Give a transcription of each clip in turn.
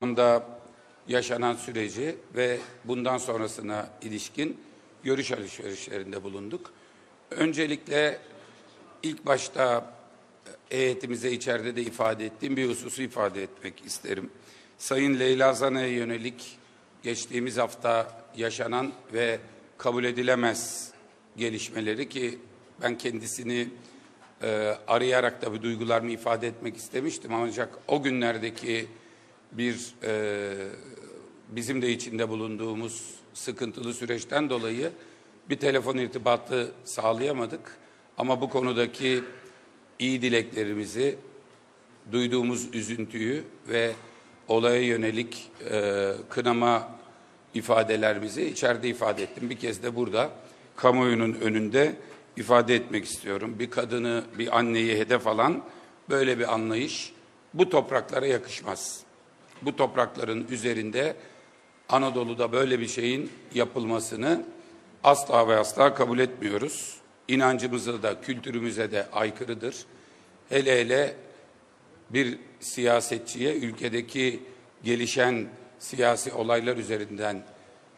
anda yaşanan süreci ve bundan sonrasına ilişkin görüş alışverişlerinde bulunduk. Öncelikle ilk başta heyetimize içeride de ifade ettiğim bir hususu ifade etmek isterim. Sayın Leyla Zana'ya yönelik geçtiğimiz hafta yaşanan ve kabul edilemez gelişmeleri ki ben kendisini e, arayarak da bu duygularımı ifade etmek istemiştim ancak o günlerdeki bir e, bizim de içinde bulunduğumuz sıkıntılı süreçten dolayı bir telefon irtibatı sağlayamadık. Ama bu konudaki iyi dileklerimizi, duyduğumuz üzüntüyü ve olaya yönelik e, kınama ifadelerimizi içeride ifade ettim. Bir kez de burada kamuoyunun önünde ifade etmek istiyorum. Bir kadını, bir anneyi hedef alan böyle bir anlayış bu topraklara yakışmaz. Bu toprakların üzerinde Anadolu'da böyle bir şeyin yapılmasını asla ve asla kabul etmiyoruz. İnancımıza da kültürümüze de aykırıdır. Hele hele bir siyasetçiye ülkedeki gelişen siyasi olaylar üzerinden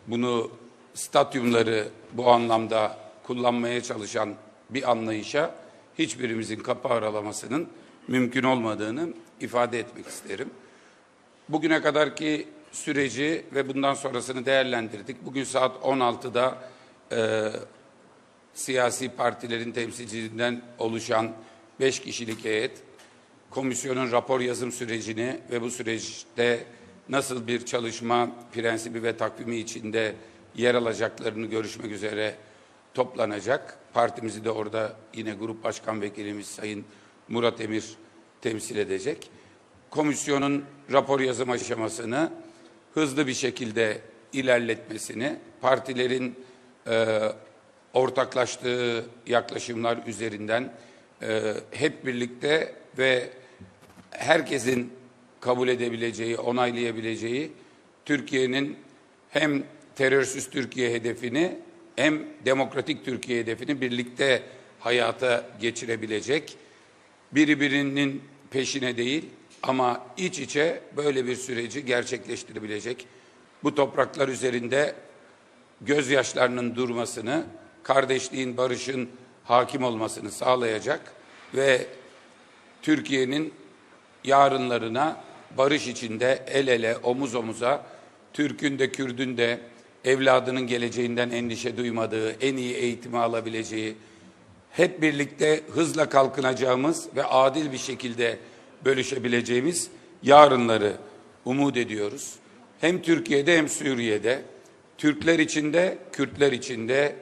bunu stadyumları bu anlamda kullanmaya çalışan bir anlayışa hiçbirimizin kapı aralamasının mümkün olmadığını ifade etmek isterim. Bugüne kadarki süreci ve bundan sonrasını değerlendirdik. Bugün saat 16'da e, siyasi partilerin temsilcilerinden oluşan 5 kişilik heyet komisyonun rapor yazım sürecini ve bu süreçte nasıl bir çalışma prensibi ve takvimi içinde yer alacaklarını görüşmek üzere toplanacak. Partimizi de orada yine Grup Başkan Vekilimiz Sayın Murat Emir temsil edecek. Komisyonun rapor yazım aşamasını hızlı bir şekilde ilerletmesini, partilerin e, ortaklaştığı yaklaşımlar üzerinden e, hep birlikte ve herkesin kabul edebileceği, onaylayabileceği Türkiye'nin hem terörsüz Türkiye hedefini hem demokratik Türkiye hedefini birlikte hayata geçirebilecek birbirinin peşine değil ama iç içe böyle bir süreci gerçekleştirebilecek bu topraklar üzerinde gözyaşlarının durmasını, kardeşliğin, barışın hakim olmasını sağlayacak ve Türkiye'nin yarınlarına barış içinde el ele, omuz omuza, Türk'ün de Kürd'ün de evladının geleceğinden endişe duymadığı, en iyi eğitimi alabileceği, hep birlikte hızla kalkınacağımız ve adil bir şekilde bölüşebileceğimiz yarınları umut ediyoruz. Hem Türkiye'de hem Suriye'de, Türkler içinde, Kürtler içinde,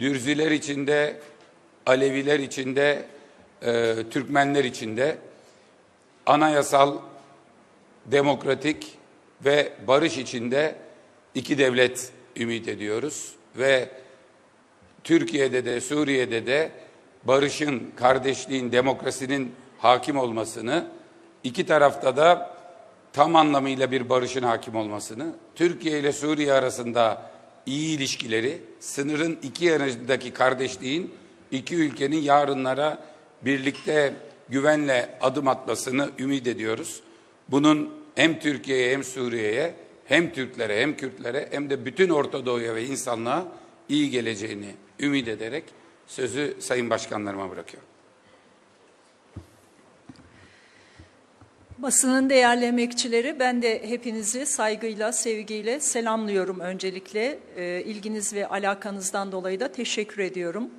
Dürziler içinde, Aleviler içinde, e, Türkmenler içinde. Anayasal, demokratik ve barış içinde iki devlet ümit ediyoruz. Ve Türkiye'de de Suriye'de de barışın, kardeşliğin, demokrasinin hakim olmasını, iki tarafta da tam anlamıyla bir barışın hakim olmasını, Türkiye ile Suriye arasında iyi ilişkileri, sınırın iki yanındaki kardeşliğin iki ülkenin yarınlara birlikte güvenle adım atmasını ümit ediyoruz. Bunun hem Türkiye'ye hem Suriye'ye hem Türklere hem Kürtlere hem de bütün Orta Doğu'ya ve insanlığa iyi geleceğini ümit ederek sözü Sayın Başkanlarıma bırakıyorum. Basının değerli emekçileri, ben de hepinizi saygıyla, sevgiyle selamlıyorum öncelikle. E, ilginiz ve alakanızdan dolayı da teşekkür ediyorum.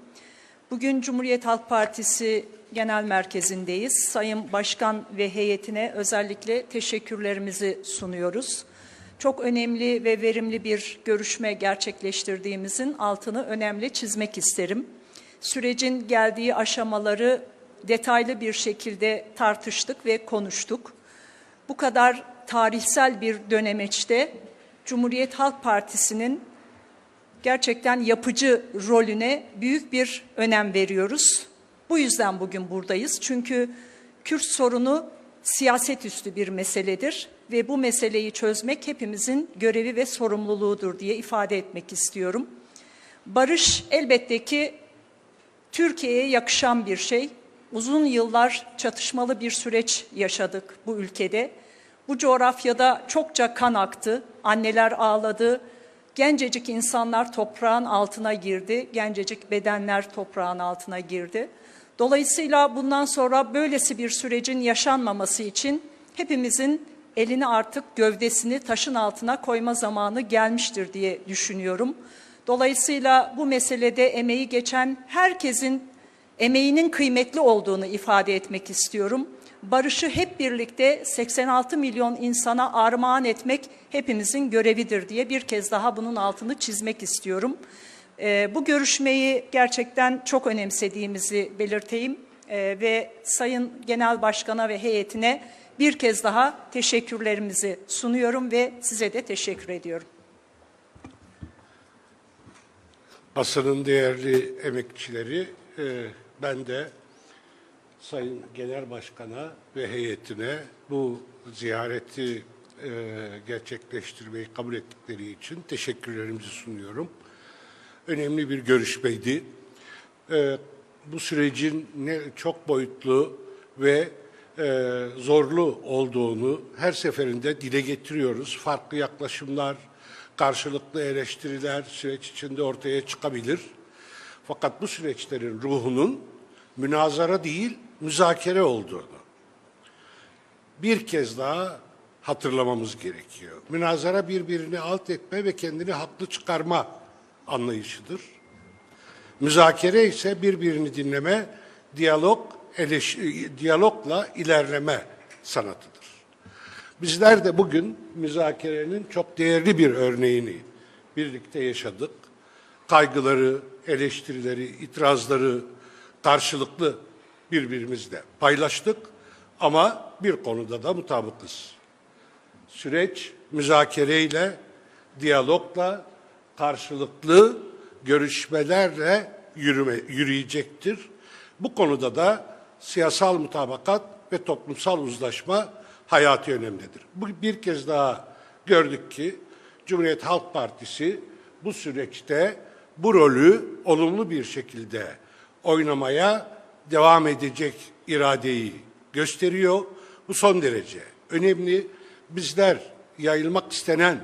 Bugün Cumhuriyet Halk Partisi Genel Merkezi'ndeyiz. Sayın Başkan ve heyetine özellikle teşekkürlerimizi sunuyoruz. Çok önemli ve verimli bir görüşme gerçekleştirdiğimizin altını önemli çizmek isterim. Sürecin geldiği aşamaları detaylı bir şekilde tartıştık ve konuştuk. Bu kadar tarihsel bir dönemeçte Cumhuriyet Halk Partisi'nin gerçekten yapıcı rolüne büyük bir önem veriyoruz. Bu yüzden bugün buradayız. Çünkü Kürt sorunu siyaset üstü bir meseledir ve bu meseleyi çözmek hepimizin görevi ve sorumluluğudur diye ifade etmek istiyorum. Barış elbette ki Türkiye'ye yakışan bir şey. Uzun yıllar çatışmalı bir süreç yaşadık bu ülkede. Bu coğrafyada çokça kan aktı, anneler ağladı, gencecik insanlar toprağın altına girdi, gencecik bedenler toprağın altına girdi. Dolayısıyla bundan sonra böylesi bir sürecin yaşanmaması için hepimizin elini artık gövdesini taşın altına koyma zamanı gelmiştir diye düşünüyorum. Dolayısıyla bu meselede emeği geçen herkesin emeğinin kıymetli olduğunu ifade etmek istiyorum. Barışı hep birlikte 86 milyon insana armağan etmek hepimizin görevidir diye bir kez daha bunun altını çizmek istiyorum. Ee, bu görüşmeyi gerçekten çok önemsediğimizi belirteyim Ee, ve Sayın Genel Başkan'a ve heyetine bir kez daha teşekkürlerimizi sunuyorum ve size de teşekkür ediyorum. Basının değerli emekçileri, e, ben de Sayın Genel Başkan'a ve heyetine bu ziyareti e, gerçekleştirmeyi kabul ettikleri için teşekkürlerimizi sunuyorum. Önemli bir görüşmeydi. E, bu sürecin ne çok boyutlu ve e, zorlu olduğunu her seferinde dile getiriyoruz. Farklı yaklaşımlar, karşılıklı eleştiriler süreç içinde ortaya çıkabilir. Fakat bu süreçlerin ruhunun münazara değil, müzakere olduğunu bir kez daha hatırlamamız gerekiyor. Münazara birbirini alt etme ve kendini haklı çıkarma anlayışıdır. Müzakere ise birbirini dinleme, diyalog, eleş, diyalogla ilerleme sanatıdır. Bizler de bugün müzakerenin çok değerli bir örneğini birlikte yaşadık. Kaygıları, eleştirileri, itirazları karşılıklı birbirimizle paylaştık ama bir konuda da mutabıkız. Süreç müzakereyle, diyalogla, karşılıklı görüşmelerle yürüme, yürüyecektir. Bu konuda da siyasal mutabakat ve toplumsal uzlaşma hayati önemlidir. Bu bir kez daha gördük ki Cumhuriyet Halk Partisi bu süreçte bu rolü olumlu bir şekilde oynamaya devam edecek iradeyi gösteriyor. Bu son derece önemli. Bizler yayılmak istenen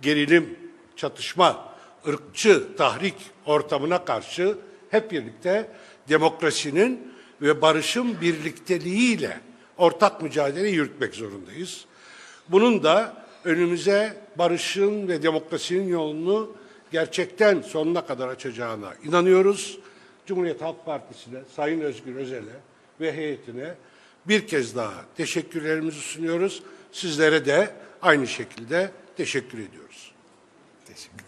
gerilim, çatışma, ırkçı tahrik ortamına karşı hep birlikte demokrasinin ve barışın birlikteliğiyle ortak mücadele yürütmek zorundayız. Bunun da önümüze barışın ve demokrasinin yolunu gerçekten sonuna kadar açacağına inanıyoruz. Cumhuriyet Halk Partisi'ne, Sayın Özgür Özel'e ve heyetine bir kez daha teşekkürlerimizi sunuyoruz. Sizlere de aynı şekilde teşekkür ediyoruz. Teşekkür